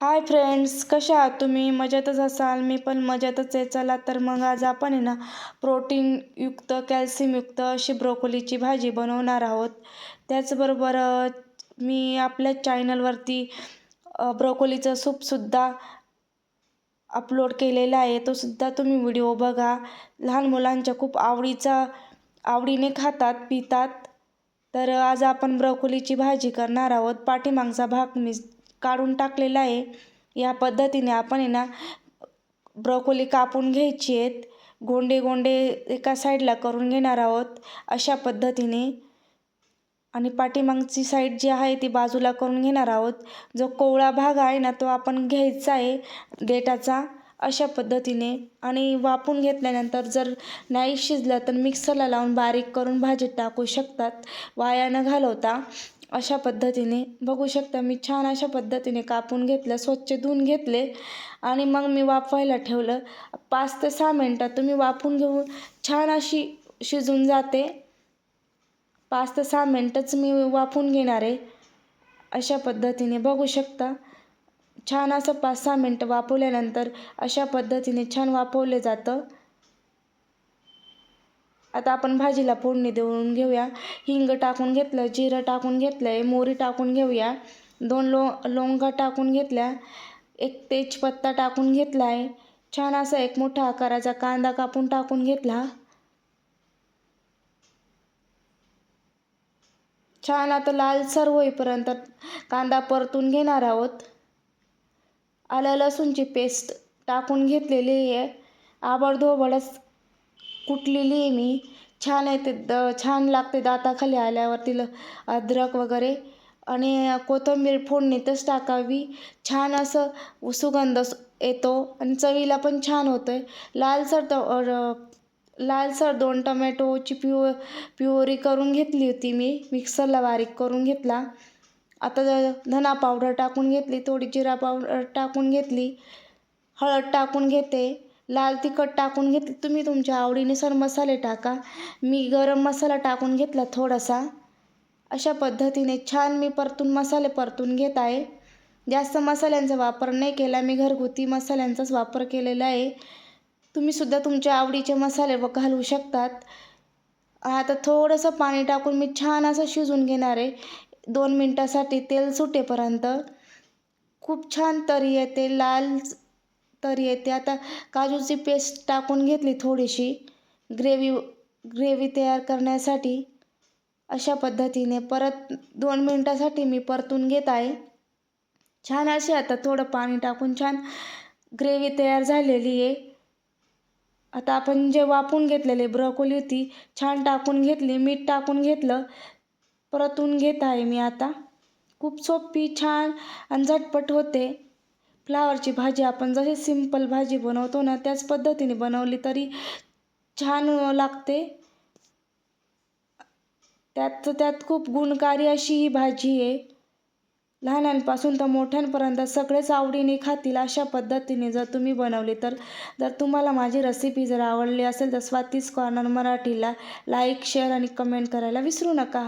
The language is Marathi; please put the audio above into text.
हाय फ्रेंड्स कशा आहात तुम्ही? मजेतच असाल? मी पण मजेतच आहे. चला तर मग आज आपण आहे ना प्रोटीनयुक्त कॅल्शियमयुक्त अशी ब्रोकोलीची भाजी बनवणार आहोत. त्याचबरोबर मी आपल्या चॅनलवरती ब्रोकोलीचं सूपसुद्धा अपलोड केलेला आहे. तो सुद्धा तुम्ही व्हिडिओ बघा. लहान मुलांच्या खूप आवडीचा आवडीने खातात पितात. तर आज आपण ब्रोकोलीची भाजी करणार आहोत. पाठीमागचा भाग मी काढून टाकलेला आहे. या पद्धतीने आपण आहे ना ब्रोकोली कापून घ्यायची आहेत. गोंडे गोंडे एका साईडला करून घेणार आहोत अशा पद्धतीने. आणि पाठीमागची साईड जी आहे ती बाजूला करून घेणार आहोत. जो कोवळा भाग आहे ना तो आपण घ्यायचा आहे गेटाचा अशा पद्धतीने. आणि वापून घेतल्यानंतर जर नाही शिजलं तर मिक्सरला लावून बारीक करून भाजीत टाकू शकतात. वाया न घालवता. अशा पद्धतीने बघू शकता मी छान अशा पद्धतीने कापून घेतलं स्वच्छ धुवून घेतले आणि मग मी वाफवायला ठेवलं. पाच ते सहा मिनटात तुम्ही वाफून घेऊन छान अशी शिजून जाते. पाच ते सहा मिनटंच मी वाफून घेणार आहे. अशा पद्धतीने बघू शकता. छान असं पाच सहा मिनटं वाफवल्यानंतर अशा पद्धतीने छान वाफवलं जातं. आता आपण भाजीला फोडणी देऊन घेऊया. हिंग टाकून घेतलं जिरं टाकून घेतलं आहे मोहरी टाकून घेऊया. दोन लो लोंगा टाकून घेतल्या. एक तेजपत्ता टाकून घेतला आहे छान असा एक मोठा आकाराचा कांदा कापून टाकून घेतला. छान आता लालसर होईपर्यंत कांदा परतून घेणार आहोत. आलं लसूणची पेस्ट टाकून घेतलेली आहे. आबडधोबडच कुटलेली आहे मी. छान आहे ते द छान लागते दाताखाली आल्यावर तिला अद्रक वगैरे. आणि कोथिंबीर फोडणीतच टाकावी. छान असं सुगंध येतो. आणि चवीला पण छान होतं आहे लालसर तर लालसर दोन टमॅटोची प्युअ प्युअरी करून घेतली होती मी. मिक्सरला बारीक करून घेतला. आता धना पावडर टाकून घेतली. थोडी जिरा पावडर टाकून घेतली. हळद टाकून घेते. लाल तिखट टाकून घेत तुम्ही तुमच्या आवडीनुसार मसाले टाका. मी गरम मसाला टाकून घेतला थोडासा. अशा पद्धतीने छान मी परतून मसाले परतून घेत आहे. जास्त मसाल्यांचा वापर नाही केला. मी घरगुती मसाल्यांचाच वापर केलेला आहे. तुम्हीसुद्धा तुमच्या आवडीचे मसाले व घालू शकतात. आता थोडंसं पाणी टाकून मी छान असं शिजून घेणार आहे. दोन मिनटासाठी तेल सुटेपर्यंत. खूप छान तरी येते. लाल तरी येते. आता काजूची पेस्ट टाकून घेतली थोडीशी. ग्रेव्ही ग्रेव्ही तयार करण्यासाठी अशा पद्धतीने परत दोन मिनटासाठी मी परतून घेत आहे. छान अशी आता थोडं पाणी टाकून छान ग्रेव्ही तयार झालेली आहे. आता आपण जे वापून घेतलेले ब्रकोली होती छान टाकून घेतली मीठ टाकून घेतलं. परतून घेत आहे मी आता. खूप सोपी छान आणि झटपट होते. फ्लावरची भाजी आपण जशी सिंपल भाजी बनवतो ना त्याच पद्धतीने बनवली तरी छान लागते. त्यात त्यात खूप गुणकारी अशी ही भाजी आहे. लहानांपासून तर मोठ्यांपर्यंत सगळेच आवडीने खातील अशा पद्धतीने जर तुम्ही बनवली तर. जर तुम्हाला माझी रेसिपी जर आवडली असेल तर स्वातीस कॉर्नर मराठीला लाईक शेअर आणि कमेंट करायला विसरू नका.